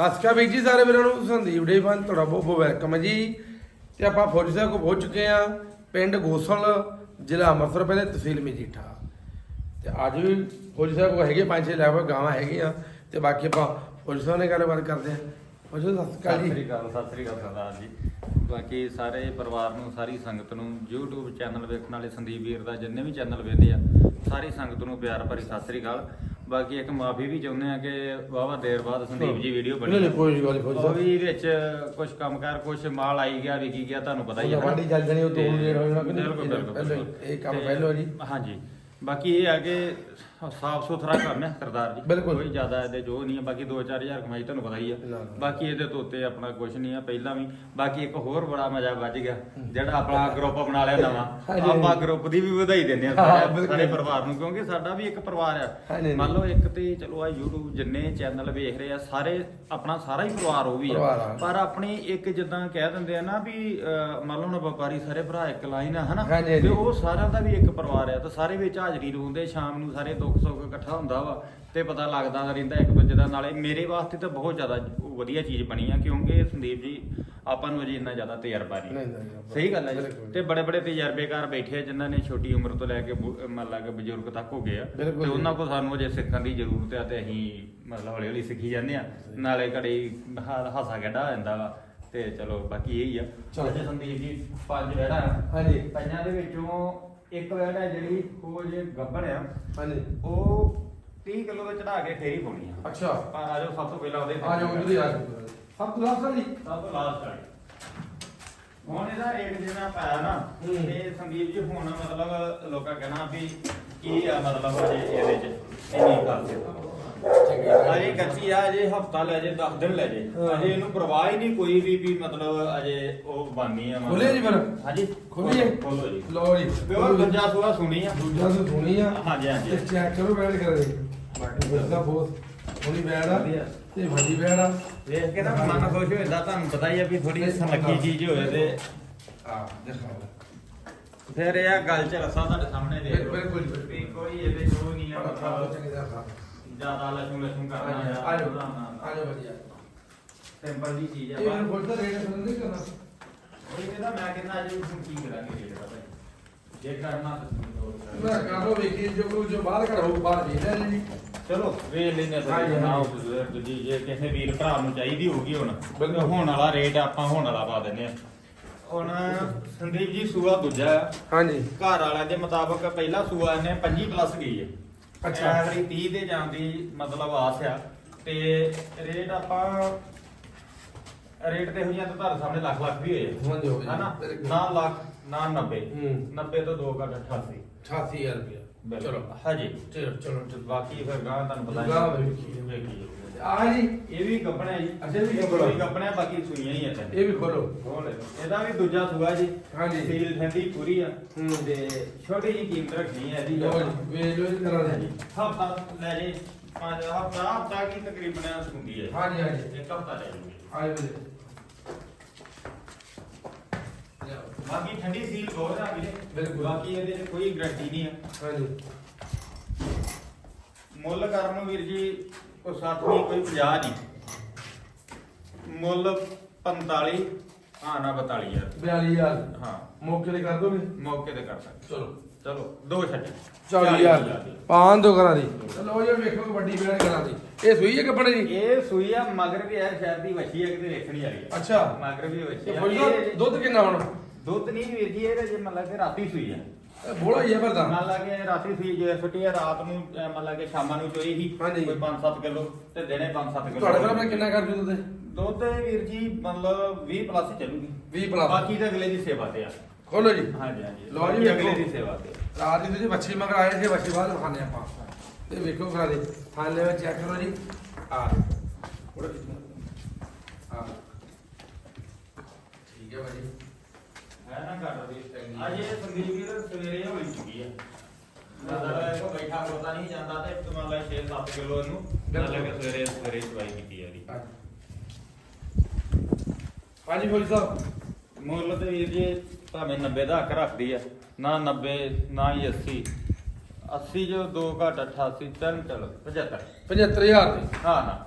ਸਤਿ ਸ਼੍ਰੀ ਅਕਾਲ ਵੀਰ ਜੀ, ਸਾਰੇ ਵੀਰਾਂ ਨੂੰ, ਸੰਦੀਪ ਡੇ ਫਨ, ਤੁਹਾਡਾ ਬਹੁਤ ਬਹੁਤ ਵੈਲਕਮ ਹੈ ਜੀ। ਤੇ ਆਪਾਂ ਫੌਜੀ ਸਾਹਿਬ ਕੋਲ ਪਹੁੰਚ ਚੁੱਕੇ ਆ ਪਿੰਡ ਗੋਸਲ ਜ਼ਿਲ੍ਹਾ ਅੰਮ੍ਰਿਤਸਰ, ਪਹਿਲੇ ਤਹਿਸੀਲ ਮਜੀਠਾ। ਤੇ ਅੱਜ ਵੀ ਫੌਜੀ ਸਾਹਿਬ ਕੋਲ ਹੈਗੇ ਪੰਜ ਛੇ ਲੈਵਲ ਗਾਵਾਂ ਹੈਗੀਆਂ, ਤੇ ਬਾਕੀ ਆਪਾਂ ਫੌਜੀ ਸਾਹਿਬ ਨਾਲ ਗੱਲਬਾਤ ਕਰਦੇ ਆ ਫੌਜੀ ਸਾਹਿਬ, ਸਤਿ ਸ਼੍ਰੀ ਅਕਾਲ ਸਤਿ ਜੀ ਸ੍ਰੀ ਅਕਾਲ, ਸਤਿ ਸ੍ਰੀ ਅਕਾਲ ਸਰਦਾਰ ਜੀ। ਬਾਕੀ ਸਾਰੇ ਪਰਿਵਾਰ ਨੂੰ, ਸਾਰੀ ਸੰਗਤ ਨੂੰ, YouTube ਚੈਨਲ ਵੇਖਣ ਵਾਲੇ ਸੰਦੀਪ ਵੀਰ ਦਾ ਜਿੰਨੇ ਵੀ ਚੈਨਲ ਵੇਖਦੇ ਆ, ਸਾਰੀ ਸੰਗਤ ਨੂੰ ਪਿਆਰ ਭਰੀ ਸਤਿ ਸ੍ਰੀ ਅਕਾਲ। ਬਾਕੀ ਇੱਕ ਮਾਫੀ ਵੀ ਚਾਹੁੰਦੇ ਆ ਕਿ ਵਾਵਾ ਦੇਰ ਬਾਅਦ ਸੰਦੀਪ ਜੀ ਵੀਡੀਓ ਨਹੀਂ ਬਣੀ ਨਹੀਂ ਕੋਈ ਗੱਲ ਨਹੀਂ ਫੌਜੀ ਉਹ ਸਾਹਿਬ ਵੀ ਵਿੱਚ ਕੁਝ ਕੰਮਕਾਰ ਕੁਝ ਮਾਲ ਆਈ ਗਿਆ ਵਿਕੀ ਗਿਆ ਤੁਹਾਨੂੰ ਪਤਾ ਹੀ ਹੈ ਨਾ। ਵਾਢੀ ਚੱਲ ਜਾਣੀ, ਉਹ ਤੋਂ ਤੇ ਹੋ ਜਾਣਾ ਕਿ ਨਹੀਂ? ਬਿਲਕੁਲ ਬਿਲਕੁਲ ਪਹਿਲਾਂ ਹੀ, ਬਿਲਕੁਲ। ਇਹ ਕੰਮ ਤੇ ਪਹਿਲਾਂ ਜੀ। ਹਾਂਜੀ ਬਾਕੀ ਇਹ ਆ ਕਿ ਸਾਫ਼ ਸੁਥਰਾ ਕੰਮ ਹੈ ਸਰਦਾਰ ਜੀ ਬਿਲਕੁਲ। ਕੋਈ ਜ਼ਿਆਦਾ ਇਹਦੇ ਜੋ ਨਹੀਂ ਹੈ ਬਾਕੀ 2-4000 ਕਮਾਈ ਤੁਹਾਨੂੰ ਪਤਾ ਹੀ ਨਾ, ਹੈ ਨਾ। ਬਾਕੀ ਇਹਦੇ ਤੋਂ ਉੱਤੇ ਆਪਣਾ ਕੁਝ ਨਹੀਂ ਹੈ ਪਹਿਲਾਂ ਵੀ ਬਾਕੀ ਇੱਕ ਹੋਰ ਬੜਾ ਮਜ਼ਾ ਵੱਜ ਗਿਆ ਜਿਹੜਾ ਆਪਣਾ ਗਰੁੱਪ ਬਣਾ ਲਿਆ ਨਵਾਂ ਹਾਂਜੀ। ਆਪਾਂ ਗਰੁੱਪ ਦੀ ਵੀ ਵਧਾਈ ਦਿੰਦੇ ਆ ਹਾਂ, ਸਾਰੇ ਬਿਲਕੁਲ। ਸਾਰੇ ਪਰਿਵਾਰ ਨੂੰ ਕਿਉਂਕਿ ਸਾਡਾ ਵੀ ਇੱਕ ਪਰਿਵਾਰ ਹਾਂਜੀ। ਆ ਮੰਨ ਲਓ ਇੱਕ ਤੇ ਚਲੋ ਆ YouTube ਜਿੰਨੇ ਚੈਨਲ ਵੇਖ ਰਹੇ ਆ ਸਾਰੇ ਆਪਣਾ ਸਾਰਾ ਹੀ ਪਰਿਵਾਰ ਉਹ ਵੀ ਪਰਿਵਾਰ ਆ ਆ। ਪਰ ਆਪਣੀ ਇੱਕ ਜਿੱਦਾਂ ਕਹਿ ਦਿੰਦੇ ਆ ਨਾ ਵੀ ਅਹ, ਮੰਨ ਲਓ ਨਾ ਵਪਾਰੀ ਸਾਰੇ ਭਰਾ ਇੱਕ ਲਾਈਨ ਆ ਹਨਾ ਹਾਂਜੀ, ਹਾਂਜੀ। ਤੇ ਉਹ ਸਾਰਿਆਂ ਦਾ ਵੀ ਇੱਕ ਪਰਿਵਾਰ ਆ ਤਾਂ ਸਾਰੇ ਵਿੱਚ ਹਾਜ਼ਰੀ ਲਾਉਂਦੇ ਸ਼ਾਮ ਨੂੰ ਸਾਰੇ ਦੁੱਖ ਸੁੱਖ ਇਕੱਠਾ ਹੁੰਦਾ ਵਾ ਤੇ ਪਤਾ ਲੱਗਦਾ ਰਹਿੰਦਾ ਇੱਕ ਦੂਜੇ ਦਾ ਨਾਲੇ ਮੇਰੇ ਵਾਸਤੇ ਤਾਂ ਬਹੁਤ ਜ਼ਿਆਦਾ ਵਧੀਆ ਚੀਜ਼ ਬਣੀ ਆ ਕਿਉਂਕਿ ਸੰਦੀਪ ਜੀ ਆਪਾਂ ਨੂੰ ਅਜੇ ਇੰਨਾ ਜ਼ਿਆਦਾ ਤਜਰਬਾ ਨਹੀਂ, ਸਹੀ ਗੱਲ ਹੈ। ਜੀ ਤੇ ਬੜੇ ਬੜੇ ਤਜਰਬੇਕਾਰ ਬੈਠੇ ਆ ਜਿਨ੍ਹਾਂ ਨੇ ਛੋਟੀ ਉਮਰ ਤੋਂ ਲੈ ਕੇ ਮੰਨ ਲਾ ਕੇ ਬਜ਼ੁਰਗ ਤੱਕ ਹੋ ਗਏ ਆ ਤੇ। ਉਹਨਾਂ ਕੋਲ ਸਾਨੂੰ ਅਜੇ ਸਿੱਖਣ ਦੀ ਜ਼ਰੂਰਤ ਆ ਤੇ ਅਸੀਂ ਮਤਲਬ ਹੌਲੀ ਹੌਲੀ ਸਿੱਖੀ ਜਾਂਦੇ ਆ ਨਾਲੇ ਘੜੀ ਹਾਸਾ ਖੇਡਾ ਹੋ ਜਾਂਦਾ ਵਾ ਤੇ ਚਲੋ ਬਾਕੀ ਇਹੀ ਆ ਚਲੋ। ਸੰਦੀਪ ਜੀ ਪੰਜ ਵਹਿੜਾ ਹਾਂਜੀ। ਪੰਜਾਂ ਦੇ ਵਿੱਚੋਂ ਇੱਕ ਵਹਿੜਾ ਹੈ ਜਿਹੜੀ ਉਹ ਜੇ ਗੱਬੜ ਆ ਹਾਂਜੀ। ਉਹ 30 ਕਿਲੋ ਦਾ ਚੜਾ ਕੇ ਫੇਰੀ ਪਾਉਣੀ ਆ। ਅੱਛਾ। ਪਰ ਆ ਜਾਓ ਸਭ ਤੋਂ ਪਹਿਲਾਂ ਉਹਦੇ ਆ ਜਾਓ ਜੀ ਆ ਜਾਓ ਸਭ ਤੋਂ ਲਾਸਟ ਵਾਲੀ? ਸਭ ਤੋਂ ਲਾਸਟ ਵਾਲੀ। ਹੁਣ ਇਹਦਾ ਰੇਟ ਜਿਹੜਾ ਪਾਇਆ ਨਾ ਹੂੰ। ਇਹ ਸੰਦੀਪ ਜੀ ਹੁਣ ਮਤਲਬ ਲੋਕਾਂ ਕਹਿਣਾ ਵੀ ਕੀ ਆ ਮਤਲਬ ਇਹਦੇ ਚ ਇੰਨੀ ਖਾਸੀਅਤ ਅਜੇ ਕੱਚੀ ਆ ਅਜੇ ਹਫਤਾ ਲੈ ਜੇ 10 ਦਿਨ ਲੈ ਜੇ ਹਾਂ। ਅਜੇ ਇਹਨੂੰ ਪਰਵਾਹ ਹੀ ਨਹੀਂ ਕੋਈ ਵੀ ਵੀ ਮਤਲਬ ਅਜੇ ਉਹ ਬਾਨੀ ਆ ਮਤਲਬ। ਖੋਲੇ ਜੀ ਫਿਰ? ਹਾਂਜੀ ਖੋਲੀਏ? ਖੋਲੋ ਜੀ ਲਓ ਜੀ ਪਿਓਰ ਦੂਜਾ ਸੂਆ ਸੁਣੀ ਆ ਦੂਜਾ ਤੋਂ ਧੋਣੀ ਆ ਹਾਂਜੀ, ਹਾਂਜੀ। ਤੇ ਚੈੱਕ ਕਰੋ ਬੈਠ ਕਰੇ ਬਾਕੀ ਬੋਲਦਾ ਬਹੁਤ ਥੋੜੀ ਬੈਠ ਆ ਵਧੀਆ। ਤੇ ਵੱਡੀ ਬੈਠ ਆ ਵੇਖ ਕੇ ਤਾਂ ਮਨ ਖੁਸ਼ ਹੋ ਜਾਂਦਾ ਤੁਹਾਨੂੰ ਪਤਾ ਹੀ ਆ ਵੀ ਥੋੜੀ ਸਨੱਖੀ ਚੀਜ਼ ਹੋਵੇ ਤੇ ਆ ਦਿਖਾਓ ਫਿਰ ਇਹ ਆ ਗੱਲ ਚ ਰਸਾ ਤੁਹਾਡੇ ਸਾਹਮਣੇ ਦੇ ਬਿਲਕੁਲ, ਬਿਲਕੁਲ। ਵੀ ਕੋਈ ਇਹਦੇ ਜੋ ਨਹੀਂ ਆ ਮਤਲਬ ਚੰਗੀ ਤਰ੍ਹਾਂ ਖਾ ਜ਼ਿਆਦਾ ਲਸ਼ੂ ਲਸ਼ੂ ਕਰਨਾ ਆ ਜਾਓ ਆ। ਜਾਓ ਵਧੀਆ। ਸਿੰਪਲ ਦੀ ਚੀਜ਼ ਆ ਇਹ ਮੈਨੂੰ ਬੋਲਦਾ ਰੇਟ ਪਸੰਦ ਨਹੀਂ ਕਰਨਾ ਉਹ ਕਹਿੰਦਾ ਮੈਂ ਕਹਿੰਦਾ ਅਜੇ ਹੁਣ ਕੀ ਕਰਾਂਗੇ ਰੇਟ ਦਾ ਭਾਈ? ਜੇ ਕਰਨਾ ਤਾਂ ਤੁਸੀਂ ਹੋਰ ਕਰੋ। ਮੈਂ ਕਾਹੋ ਵੇਖੀ ਜੋ ਕੋਈ ਜੋ ਬਾਹਰ ਕਰ ਹੋ ਬਾਹਰ ਲੈ ਜੀ। ਚਲੋ ਵੇਖ ਲੈਨੇ ਤਾਂ ਹਾਂਜੀ, ਨਾ ਹਾਂਜੀ। ਬਜ਼ੁਰਗ ਜੀ ਜੇ ਕਿਸੇ ਵੀਰ ਭਰਾ ਨੂੰ ਚਾਹੀਦੀ ਹੋਊਗੀ ਹੁਣ ਬਿਲਕੁਲ। ਹੁਣ ਵਾਲਾ ਰੇਟ ਆਪਾਂ ਹੁਣ ਵਾਲਾ ਪਾ ਦਿੰਨੇ ਆ ਹੁਣ ਸੰਦੀਪ ਜੀ ਸੂਆ ਦੂਜਾ ਆ ਹਾਂਜੀ। ਘਰ ਵਾਲਿਆਂ ਦੇ ਮੁਤਾਬਕ ਪਹਿਲਾ ਸੂਆ ਇਹਨੇ 25 ਪਲੱਸ ਗਈ ਹੈ। ਅੱਛਾ। ਐਵਰੀ 30 ਦੇ ਜਾਣ ਦੀ ਮਤਲਬ ਆਸ ਆ ਤੇ ਰੇਟ ਆਪਾਂ ਰੇਟ ਤੇ ਹੋਈਆਂ ਤਾਂ ਤੁਹਾਡੇ ਸਾਹਮਣੇ ਲੱਖ ਲੱਖ ਵੀ ਹੋਏ ਹਾਂਜੀ, ਹੋ। ਹਨਾ। ਨਾ ਲੱਖ ਨਾ 90 ਹੂੰ। 90 ਤੋਂ 2 ਘੱਟ 88 88000 ਰੁਪਏ ਚਲੋ ਹਾਂਜੀ ਚਲੋ ਚਲੋ ਤੇ ਬਾਕੀ ਫਿਰ ਗਾਂ ਤੁਹਾਨੂੰ ਪਤਾ ਹੀ ਹੈ। ਵੇਖੀ। ਵੇਖੀ। ਆ ਜੀ ਇਹ ਵੀ ਕੱਪੜਾ ਜੀ। ਅੱਛਾ, ਇਹ ਵੀ ਇਹ ਕੱਪੜਾ। ਕੋਈ ਬਾਕੀ ਸੂਈਆਂ ਹੀ ਆ ਤਿੰਨ। ਇਹ ਵੀ ਖੋਲੋ। ਖੋਲ ਲਓ। ਇਹਦਾ ਵੀ ਦੂਜਾ ਸੂਆ ਜੀ। ਹਾਂਜੀ। ਸੀਲ ਠੰਡੀ ਪੂਰੀ ਆ। ਹੂੰ। ਤੇ ਛੋਟੀ ਜੀ ਕੀਮਤ ਰੱਖਣੀ ਹੈ ਇਹਦੀ। ਲਓ ਜੀ ਵੇਖ ਲਓ ਜੀ ਕਰਾ ਦੇ ਹਫਤਾ ਲੈ ਜੇ ਪੰਜ ਹਫਤਾ ਹਫਤਾ ਕੀ ਤਕਰੀਬਨ ਹੁੰਦੀ ਹੈ ਹਾਂਜੀ ਹਾਂਜੀ। ਇੱਕ ਹਫਤਾ ਲੈ ਜੂਗੀ ਆਏ ਵੇ। ਬਾਕੀ ਠੰਡੀ ਸੀਲ ਬਹੁਤ ਆ ਵੀਰੇ। ਬਿਲਕੁਲ। ਬਾਕੀ ਇਹਦੇ 'ਚ ਕੋਈ ਗਾਰੰਟੀ ਨਹੀਂ ਆ। ਹਾਂਜੀ। ਮੁੱਲ ਕਰਨ ਨੂੰ ਵੀਰ ਜੀ ਕੋਈ 60 ਨਹੀਂ ਕੋਈ 50 ਨਹੀਂ। ਮੁੱਲ 45 ਹਾਂ ਨਾ 42 ਯਾਰ 42000 ਹਾਂ। ਮੌਕੇ ਤੇ ਕਰ ਦੋਗੇ? ਮੌਕੇ ਤੇ ਕਰ ਸਕਦੇ ਚਲੋ। ਚਲੋ ਦੋ ਛੱਡ। 40000 ਪਾਣ ਦੋ ਕਰਾਂ ਦੀ। ਲਓ ਜੀ ਵੇਖੋ ਵੱਡੀ ਬੈਣ ਕਰਾਂ ਦੀ। ਇਹ ਸੂਈ ਹੈ ਕੱਪੜੇ ਦੀ? ਇਹ ਸੂਈ ਆ ਮਗਰ ਵੀ ਹੈ ਸ਼ਹਿਰ ਦੀ ਵੱਛੀ ਹੈ ਕਿਤੇ ਵੇਖਣੀ ਵਾਲੀ ਹੈ ਅੱਛਾ। ਮਗਰ ਵੀ ਵੱਛੀ ਇਹ- ਦੁੱਧ ਕਿੰਨਾ ਹੁਣ? ਦੁੱਧ ਨਹੀਂ ਵੀਰ ਜੀ ਇਹ ਜੇ ਮੰਨ ਲਾ ਕੇ ਰਾਤੀ ਸੂਈ ਆ। ਇਹ ਬੋਲਾ ਹੀ ਹੈ ਤਾਂ। ਮੰਨ ਲਾ ਕੇ ਰਾਤੀ ਸੂਈ ਜੇ ਛੁੱਟੀ ਆ ਰਾਤ ਨੂੰ ਅਹ ਮੰਨ ਲਾ ਕੇ ਸ਼ਾਮਾਂ ਨੂੰ ਚੋਈ ਸੀ ਹਾਂਜੀ। ਕੋਈ 5-7 ਕਿਲੋ ਤੇ ਦਿਨੇ 5-7 ਕਿਲੋ। ਤੁਹਾਡੇ ਕੋਲ ਆਪਣਾ ਕਿੰਨਾ ਕਰ ਦਿਓ ਦੁੱਧ? ਦੁੱਧ ਇਹ ਵੀਰ ਜੀ ਮਤਲਬ 20 ਪਲੱਸ ਚੱਲੂਗੀ। 20 plus। ਬਾਕੀ ਤਾਂ ਅਗਲੇ ਦੀ ਸੇਵਾ ਤੇ ਆ। ਖੋਲੋ ਜੀ। ਹਾਂਜੀ ਹਾਂਜੀ। ਲਓ ਜੀ ਬਾਕੀ ਅਗਲੇ ਵੇਖੋ। ਦੀ ਸੇਵਾ ਤੇ ਆ। ਰਾਤ ਦੀ ਤੁਸੀਂ ਬੱਚੀ ਮਗਰ ਆਏ ਸੀ ਬੱਚੀ ਬਾਅਦ ਖਾਣੇ ਆਪਾਂ। ਤੇ ਵੇਖੋ ਕਰਾ ਦੇ ਥਾਲੇ ਵਿੱਚ ਚੈੱਕ ਕਰੋ ਜੀ। ਆ ਥੋੜਾ ਆ ਠੀਕ ਹੈ ਭਾਜੀ। 5 ਕਿਲੋ ਇਹਨੂੰ ਨਾਲ ਕੇ ਸਵੇਰੇ ਸਵੇਰੇ ਦਵਾਈ ਕੀਤੀ ਯਾਰੀ ਹਾਂਜੀ ਫੌਜੀ ਸਾਹਿਬ ਮੁੱਲ ਤੇ ਵੀਰ ਜੀ ਭਾਵੇਂ 90 ਦਾ ਹੱਕ ਰੱਖਦੀ ਆ ਨਾ 90 ਨਾ ਹੀ 80 80 ਜੋ 2 ਘਟ 88 ਤਿੰਨ ਚਲੋ 75 75000 ਦੀ ਹਾਂ ਨਾ।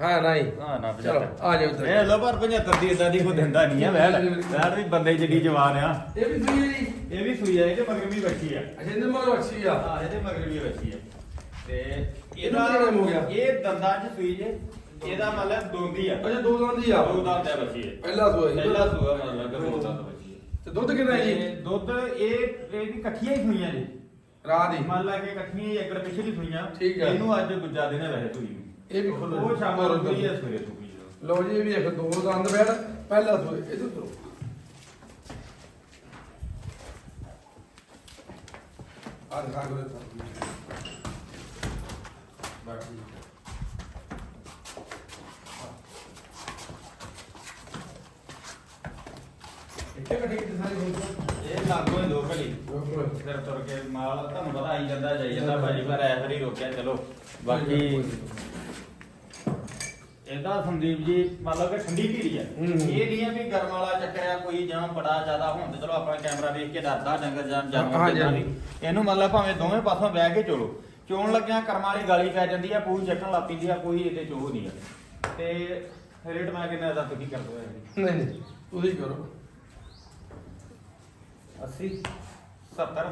ਹਾਂ ਨਹੀਂ ਹਾਂ ਨਾ 75 ਚਲੋ ਆ ਜਾਓ ਇੱਧਰ। ਇਹ ਲੋ ਪਰ 75 ਦੀ ਇਦਾਂ ਦੀ ਕੋ ਦਿੰਦਾ ਨਹੀਂ ਆ ਵੈਲ। ਵੈਲ ਵੀ ਬੰਦੇ ਜਿਹੜੀ ਜਵਾਨ ਆ। ਇਹ ਵੀ ਸੂਈ ਹੈ ਜੀ। ਇਹ ਵੀ ਸੂਈ ਹੈ ਇਹਦੇ ਮਗਰ ਵੀ ਬੱਚੀ ਆ। ਅੱਛਾ ਇਹਦੇ ਮਗਰ ਬੱਚੀ ਆ। ਹਾਂ ਇਹਦੇ ਮਗਰ ਵੀ ਬੱਚੀ ਆ। ਤੇ ਇਹਨੂੰ ਹੋ ਗਿਆ? ਇਹ ਦੰਦਾਂ 'ਚ ਸੂਈ ਜੇ ਇਹਦਾ ਮਤਲਬ ਦੋਂਦੀ ਆ। ਅੱਛਾ ਦੋ ਦੰਦ ਹੀ ਆ। ਦੋ ਦੰਦ ਹੈ ਬੱਚੀ ਹੈ ਪਹਿਲਾ ਸੂਆ ਜੀ। ਪਹਿਲਾ ਸੂਆ ਮਤਲਬ ਦੋ ਦੰਦ ਬੱਚੀ ਹੈ ਤੇ ਦੁੱਧ ਕਿੰਨਾ ਹੈ ਜੀ? ਤੇ ਦੁੱਧ ਇਹ ਇਹ ਵੀ ਇਕੱਠੀਆਂ ਹੀ ਸੂਈਆਂ ਜੀ। ਰਾਤ ਦੀ ਮੰਨ ਲਾ ਕਿ ਇਕੱਠੀਆਂ ਹੀ ਇੱਕ ਪਿਛਲੀ ਸੂਈਆਂ। ਠੀਕ ਹੈ। ਇਹਨੂੰ ਅੱਜ ਦੂਜਾ ਦਿਨ ਹੈ ਵੈਸੇ ਸੂਈ ਨੂੰ। ਇਹ ਵੀ ਖੁੱਲ੍ਹਾ। ਉਹ ਸ਼ਾਮ ਹੋਰ ਨੂੰ ਸੂਈ ਹੈ ਉੱਧਰ। ਸਵੇਰੇ ਸੂਈ ਹੈ ਲਓ ਜੀ ਇਹ ਵੀ ਇੱਕ ਦੋ ਦੰਦ ਬੈਠ ਪਹਿਲਾ ਸੂਆ ਇਹਦੇ ਤੋਂ ਆ ਦਿਖਾ ਇੱਥੇ ਕੱਢੀ ਕਿਤੇ ਸਾਰੀ ਹੋਈ ਇਹ ਲਾਗੋ ਹੀ ਦੋ ਫਿਰ ਤੁਰ ਕੇ ਮਾਲ ਤੁਹਾਨੂੰ ਪਤਾ ਆਈ ਜਾਂਦਾ ਜਾਈ ਜਾਂਦਾ ਭਾਜੀ ਪਰ ਐ ਫਰੀ ਰੋਕਿਆ ਚਲੋ ਬਾਕੀ ਇਹਦਾ ਸੰਦੀਪ ਜੀ ਮਤਲਬ ਕਿ ਠੰਡੀ ਧੀਰੀ ਹੈ ਹੂੰ। ਇਹ ਨਹੀਂ ਹੈ ਵੀ ਗਰਮ ਵਾਲਾ ਚੱਕਰਿਆ ਕੋਈ ਜਾਂ ਬੜਾ ਜ਼ਿਆਦਾ ਹੋਣ ਤੇ ਚਲੋ ਆਪਣਾ ਕੈਮਰਾ ਵੇਖ ਕੇ ਡਰਦਾ ਡੰਗਰ ਜਾਂ ਜਾਨਵਰ ਹਾਂਜੀ, ਜਿੱਦਾਂ ਹਾਂਜੀ। ਇਹਨੂੰ ਮਤਲਬ ਭਾਵੇਂ ਦੋਵੇਂ ਪਾਸੋਂ ਬਹਿ ਕੇ ਚਲੋ ਚੋਣ ਲੱਗਿਆ ਕਰਮ ਵਾਲੀ ਗਾਲੀ ਪੈ ਜਾਂਦੀ ਆ ਪੂਰੀ ਚੱਕਣ ਲੱਗ ਪੈਂਦੀ ਆ ਕੋਈ ਇਹਦੇ ਚੋਹ ਨਹੀਂ ਆ। ਤੇ ਰੇਟ ਮੈਂ ਕਿੰਨਾ ਦਾ ਤੁਸੀਂ ਕਰ ਦੋ ਨਹੀਂ ਨਹੀਂ ਤੁਸੀਂ ਕਰੋ। 80 70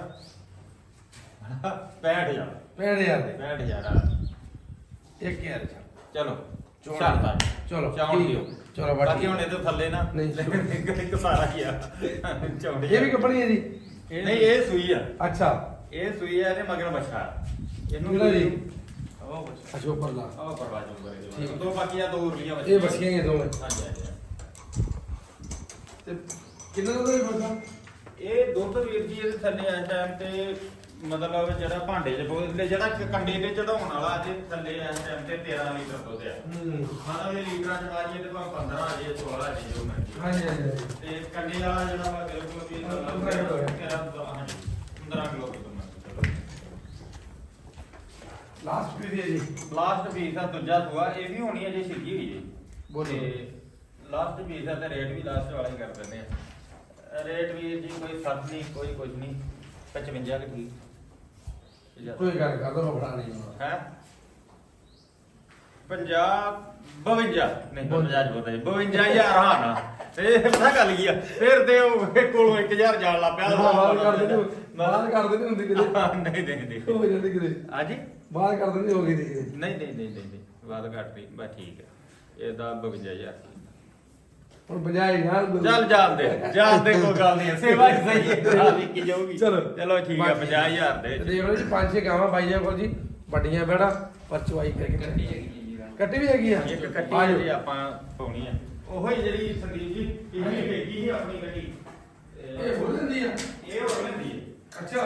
65000 ਪੈਣ ਯਾਰ ਦੇ। 65000 ਇੱਕ ਯਾਰ ਚੱਲ ਚਲੋ ਚੌਣ। ਚੱਲਦਾ ਚਲੋ, ਚਾਉਣ ਠੀਕ। ਦਿਓ। ਚਲੋ, ਬਸ ਬਾਕੀ ਠੀਕ। ਹੁਣ ਇਹਦੇ ਥੱਲੇ ਨਾ ਨਹੀਂ। ਇੱਕ ਸਾਰਾ ਹੀ ਆ। ਚੌਂਡੀ ਇਹ ਵੀ ਕੱਪਣੀ ਹੈ ਜੀ? ਨਹੀਂ ਇਹ ਸੂਈ ਆ। ਅੱਛਾ। ਇਹ ਸੂਈ ਆ ਇਹਦੇ ਮਗਰ ਇਹਨੂੰ ਕਿਹੜਾ ਜੀ? ਉਹ ਬੱਚਾ ਅੱਛਾ ਉੱਪਰ ਲਾ। ਉਹ ਪਰਵਾ ਚੁੰਬਰ ਠੀਕ। ਦੋ ਬਾਕੀ ਆ ਦੋ ਉਰਲੀਆਂ ਇਹ ਬੱਚੀਆਂ ਹੀ ਦੋਵੇਂ। ਹਾਂਜੀ ਹਾਂਜੀ ਤੇ ਕਿੰਨਾ ਦਾ ਇਹ ਬੱਚਾ ਇਹ ਦੁੱਧ ਵੀਰ ਜੀ ਇਹਦੇ ਥੱਲੇ ਇਸ ਟਾਈਮ ਤੇ ਮਤਲਬ ਜਿਹੜਾ ਭਾਂਡੇ 'ਚ ਬੋਲਦੇ ਜਿਹੜਾ ਕੰਡੇ ਤੇ ਚੜਾਉਣ ਵਾਲਾ ਜੇ ਥੱਲੇ ਇਸ ਟਾਈਮ ਤੇ 13 ਲੀਟਰ ਦੁੱਧ ਆ। ਹੂੰ। ਮਾਨਾ ਇਹ ਲੀਟਰਾਂ ਚ ਵਾਰੀਏ ਤੇ ਭਾਵੇਂ 15 ਆ ਜੇ 16 ਆ ਜੇ ਜੋ ਮਰਜ਼ੀ। ਹਾਂਜੀ ਹਾਂਜੀ ਹਾਂਜੀ। ਤੇ ਕੰਡੇ ਵਾਲਾ ਜਿਹੜਾ ਵਾ ਬਿਲਕੁਲ ਵੀ ਪੰਦਰਾਂ ਕਿਲੋ ਹੈ। 13 ਹਾਂਜੀ 15 ਕਿਲੋ। ਲਾਸਟ ਵੀ ਦੇ ਜੀ। ਲਾਸਟ ਪੀਸ ਆ ਦੂਜਾ ਸੂਆ ਇਹ ਵੀ ਹੋਣੀ ਹੈ ਜੇ ਸਿੱਧੀ ਹੋਈ ਜੀ। ਬੋਲੋ। ਲਾਸਟ ਪੀਸ ਆ ਤੇ ਰੇਟ ਵੀ ਲਾਸਟ ਵਾਲਾ ਹੀ ਕਰ ਦਿੰਦੇ ਆ। ਰੇਟ ਵੀ ਜੀ ਕੋਈ ਸੱਤ ਨਹੀਂ ਕੋਈ ਕੁਝ ਨਹੀਂ 55 ਕਿ ਠੀਕ। ਕੋਈ ਗੱਲ ਕਰ ਦੋ ਬੜਾ ਨਹੀਂ ਹੋਣਾ। ਹੈ? 50 52 ਨਹੀਂ 50 ਬੋਲਦਾ ਜੀ। 52000 ਹਾਂ ਨਾ। ਇਹ ਪਤਾ ਗੱਲ ਕੀ ਆ? ਫਿਰ ਤੇ ਉਹ ਕੋਲੋਂ 1000 ਜਾਣ ਲੱਗ ਪਿਆ। ਬਾਹਰ ਕਰ ਦਿੰਦੇ ਬਾਹਰ ਕਰ ਹੁੰਦੇ ਕਿਤੇ। ਨਹੀਂ ਨਹੀਂ ਨਹੀਂ। ਹੋ ਜਾਂਦੇ ਕਿਤੇ। ਹਾਂਜੀ? ਬਾਹਰ ਕਰ ਦਿੰਦੇ ਹੋ ਗਈ ਦੇ ਨਹੀਂ ਨਹੀਂ ਨਹੀਂ ਨਹੀਂ ਨਹੀਂ ਬਾਤ ਘੱਟ ਰਹੀ ਬਸ ਠੀਕ ਹੈ। ਇਹਦਾ 52000 ਹੁਣ ਬਜਾਏ ਨਾਲ ਚੱਲ ਜਾਂਦੇ ਜਾਂਦੇ ਕੋਈ ਗੱਲ ਨਹੀਂ ਸੇਵਾ ਹੀ ਸਹੀ ਹੈ। ਆ ਵੀ ਕੀ ਜਾਊਗੀ। ਚਲੋ। ਚਲੋ ਠੀਕ ਹੈ 50000 ਦੇ ਤੇ ਦੇਖ ਲਓ ਜੀ ਪੰਜ ਛੇ ਗਾਵਾਂ ਬਾਈਆਂ ਕੋਲ ਜੀ। ਵੱਡੀਆਂ ਬੈੜਾ ਪਰ ਚਵਾਈ ਕਰਕੇ ਕੱਟੀ ਹੈਗੀ ਜੀ ਕੱਟੀ ਵੀ ਹੈਗੀ ਆ? ਇੱਕ ਆ ਕੱਟੀ। ਜਿਹੜੀ ਆਪਾਂ ਪਾਉਣੀ ਆ ਉਹੋ ਹੀ ਜਿਹੜੀ ਸੰਦੀਪ ਜੀ ਇਹ ਹੈਗੀ ਸੀ ਆਪਣੀ ਕੱਟੀ ਇਹ ਫੁੱਲ ਦਿੰਦੀ ਆ। ਇਹ ਹੋ ਲੈਂਦੀ ਹੈ। ਅੱਛਾ।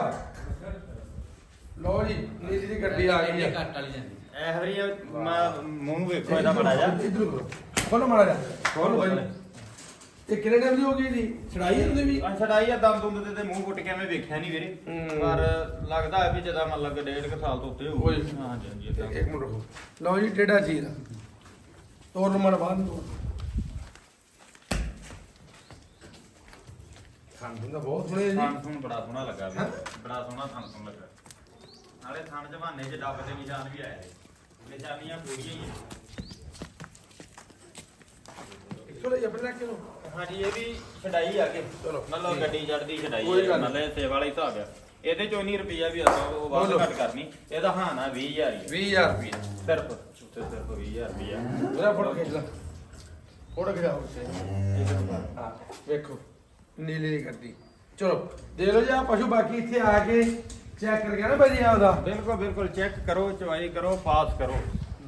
ਲਓ ਜੀ ਨੀਲੀ ਦੀ ਗੱਡੀ ਆ ਗਈ ਆ। ਘੱਟ ਵਾਲੀ ਜਾਂਦੀ। ਮੈਂ ਮੂੰਹ ਵੇਖੋ ਇਹਦਾ ਬੜਾ ਜਾ ਇਧਰ ਕਰੋ ਖੋਲੋ ਮਾੜਾ ਜਾ। ਖੋਲ੍ਹ ਭਾਈ। ਇਹ ਕਿੰਨੇ ਟਾਈਮ ਦੀ ਹੋ ਗਈ ਜੀ ਛੜਾਈ ਹੁੰਦੀ ਵੀ? ਛੜਾਈ ਆ ਦਮ ਦੁੰਦ ਦੇ ਤੇ ਮੂੰਹ ਫੁੱਟ ਕੇ ਐਵੇਂ ਵੇਖਿਆ ਨਹੀਂ ਵੀਰੇ। ਹੂੰ। ਪਰ ਲੱਗਦਾ ਹੈ ਵੀ ਜਦਾ ਮਨ ਲੱਗ ਡੇਢ ਕੁ ਸਾਲ ਤੋਂ ਉੱਤੇ ਹੋਊ। ਹੋਈ। ਹਾਂਜੀ ਹਾਂਜੀ ਇੱਕ ਮਿੰਟ ਰੁਕੋ। ਲਓ ਜੀ ਟੇਡਾ ਚੀਜ਼ ਆ। ਤੋਰ ਨੰਬਰ ਬਾਅਦ ਤੋਰ ਖਾਣ ਦਾ ਬਹੁਤ ਸੋਹਣੇ ਆ ਜੀ। ਥਣ ਬੜਾ ਸੋਹਣਾ ਲੱਗਾ ਵੀ ਹੈਂ? ਬੜਾ ਸੋਹਣਾ ਥਣ ਲੱਗਾ। ਨਾਲੇ ਥਣ ਜਵਾਨੇ ਚ ਡੱਬ ਦੇ ਨਿਸ਼ਾਨ ਵੀ ਆਏ ਨੇ ਨਿਸ਼ਾਨੀਆਂ ਪੂਰੀਆਂ ਹੀ ਆ। ਇੱਕੋ ਲਈ ਆਪਣੇ ਕੇ ਲੋ ਹਾਂਜੀ ਇਹ ਵੀ ਛਡਾਈ ਆ ਕੇ ਚਲੋ, ਮਤਲਬ। ਗੱਡੀ ਚੜਦੀ ਛਡਾਈ ਕੋਈ ਗੱਲ ਨੀ। ਮਤਲਬ ਸੇਵਾ ਵਾਲਾ ਹੀ ਹਿਸਾਬ ਆ। ਇਹਦੇ ਚੋਂ ਨਹੀਂ ਰੁਪਈਆ ਵੀ ਆਉਂਦਾ ਉਹ ਵੱਧ। ਘੱਟ ਕਰਨੀ। ਇਹਦਾ ਹਾਂ ਨਾ 20000 ਹੀ 20000 ਰੁਪਏ ਸਿਰਫ ਉੱਤੇ ਸਿਰਫ 20000 ਰੁਪਈਆ। ਮੇਰਾ ਫੋਟੋ ਖਿੱਚ ਲੈ। ਫੋਟੋ ਖਿਚਾਓ ਉਸੇ ਹਾਂ ਵੇਖੋ ਨੀਲੀ ਦੀ ਗੱਡੀ ਚਲੋ ਦੇਖ ਲਓ ਜੀ ਆ ਪਸ਼ੂ ਬਾਕੀ ਇੱਥੇ ਆ ਕੇ ਚੈੱਕ ਕਰਕੇ ਨਾ ਭਾਜੀ ਆਪਦਾ। ਬਿਲਕੁਲ ਬਿਲਕੁਲ ਚੈੱਕ ਕਰੋ ਚਵਾਈ ਕਰੋ ਪਾਸ ਕਰੋ।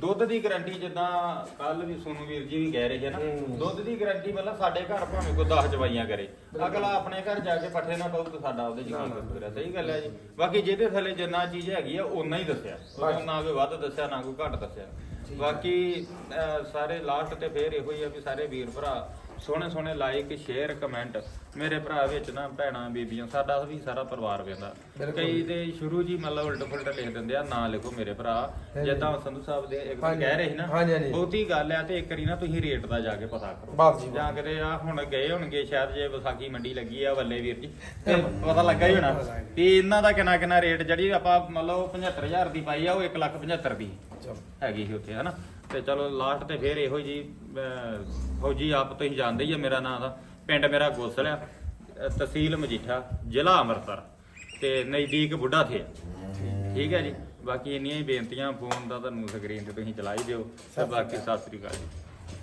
ਦੁੱਧ ਦੀ ਗਾਰੰਟੀ ਜਿੱਦਾਂ ਕੱਲ ਵੀ ਸੋਨੂ ਵੀਰ ਜੀ ਵੀ ਕਹਿ ਰਹੇ ਸੀ ਨਾ। ਦੁੱਧ ਦੀ ਗਾਰੰਟੀ ਮਤਲਬ ਸਾਡੇ ਘਰ ਭਾਵੇਂ ਕੋਈ 10 ਚਵਾਈਆਂ ਕਰੇ। ਅਗਲਾ ਆਪਣੇ ਘਰ ਜਾ ਕੇ ਪੱਠੇ ਨਾ ਪਾਉ ਤਾਂ ਸਾਡਾ ਉਹਦੇ ਯਕੀਨ। ਕਰਦਾ ਸਹੀ ਗੱਲ ਹੈ ਜੀ। ਬਾਕੀ ਜਿਹਦੇ ਥੱਲੇ ਜਿੰਨਾ ਚੀਜ਼ ਹੈਗੀ ਆ ਓਨਾ ਹੀ ਦੱਸਿਆ। ਉਹਨੂੰ। ਨਾ ਕੋਈ ਵੱਧ ਦੱਸਿਆ ਨਾ ਕੋਈ ਘੱਟ ਦੱਸਿਆ। ਬਾਕੀ ਸਾਰੇ ਲਾਸਟ ਤੇ ਫੇਰ ਇਹੋ ਹੀ ਆ ਵੀ ਸਾਰੇ ਵੀਰ ਭਰਾ ਸੋਹਣੇ ਸੋਹਣੇ ਲਾਈਕ ਸ਼ੇਅਰ ਕਮੈਂਟ ਮੇਰੇ ਭਰਾ ਵਿੱਚ ਨਾ ਭੈਣਾਂ ਬੀਬੀਆਂ ਸਾਡਾ ਵੀ ਸਾਰਾ ਪਰਿਵਾਰ ਵੇਂਦਾ। ਕਈ ਤੇ ਸ਼ੁਰੂ ਜੀ ਮਤਲਬ ਉਲਟ ਫੁਲਟ ਲਿਖ ਦਿੰਦੇ ਆ ਨਾ ਲਿਖੋ ਮੇਰੇ ਭਰਾ। ਜਿੱਦਾਂ ਸੰਧੂ ਸਾਹਿਬ ਦੇ ਇੱਕ ਹਾਂਜੀ। ਕਹਿ ਰਹੇ ਸੀ ਨਾ। ਬਹੁਤੀ ਗੱਲ ਆ ਤੇ ਇੱਕ ਵਾਰੀ ਨਾ ਤੁਸੀਂ ਰੇਟ ਦਾ ਜਾ ਕੇ ਪਤਾ ਕਰੋ ਜੀ, ਕਿਤੇ ਆ ਹੁਣ ਗਏ ਹੋਣਗੇ ਸ਼ਾਇਦ ਜੇ ਵਿਸਾਖੀ ਮੰਡੀ ਲੱਗੀ ਆ ਵੱਲੇ ਵੀਰ ਜੀ ਤੇ ਪਤਾ ਲੱਗਾ ਹੀ ਹੋਣਾ ਵੀ ਇਹਨਾਂ ਦਾ ਕਿੰਨਾ ਕਿੰਨਾ ਰੇਟ ਜਿਹੜੀ ਆਪਾਂ ਮਤਲਬ 75000 ਦੀ ਪਾਈ ਆ ਉਹ 175000 ਦੀ ਚਲੋ ਹੈਗੀ ਸੀ ਉੱਥੇ ਹਨਾ ਤੇ ਚਲੋ ਲਾਸਟ ਤੇ ਫੇਰ ਇਹੋ ਜੀ ਫੌਜੀ ਆਪ ਤੁਸੀਂ ਜਾਣਦੇ ਹੀ ਆ ਮੇਰਾ ਨਾਮ ਦਾ। ਪਿੰਡ ਮੇਰਾ ਗੋਸਲ ਆ ਤਹਿਸੀਲ ਮਜੀਠਾ, ਜ਼ਿਲ੍ਹਾ ਅੰਮ੍ਰਿਤਸਰ। ਤੇ ਨਜ਼ਦੀਕ ਬੁੱਢਾ ਥੇ ਠੀਕ ਹੈ ਜੀ। ਬਾਕੀ ਇੰਨੀਆਂ ਹੀ ਬੇਨਤੀਆਂ, ਫੋਨ ਦਾ ਤੁਹਾਨੂੰ ਸਕਰੀਨ ਤੇ ਤੁਸੀਂ ਚਲਾਈ ਦਿਓ। ਤੇ ਬਾਕੀ ਸਤਿ ਸ੍ਰੀ ਅਕਾਲ ਜੀ।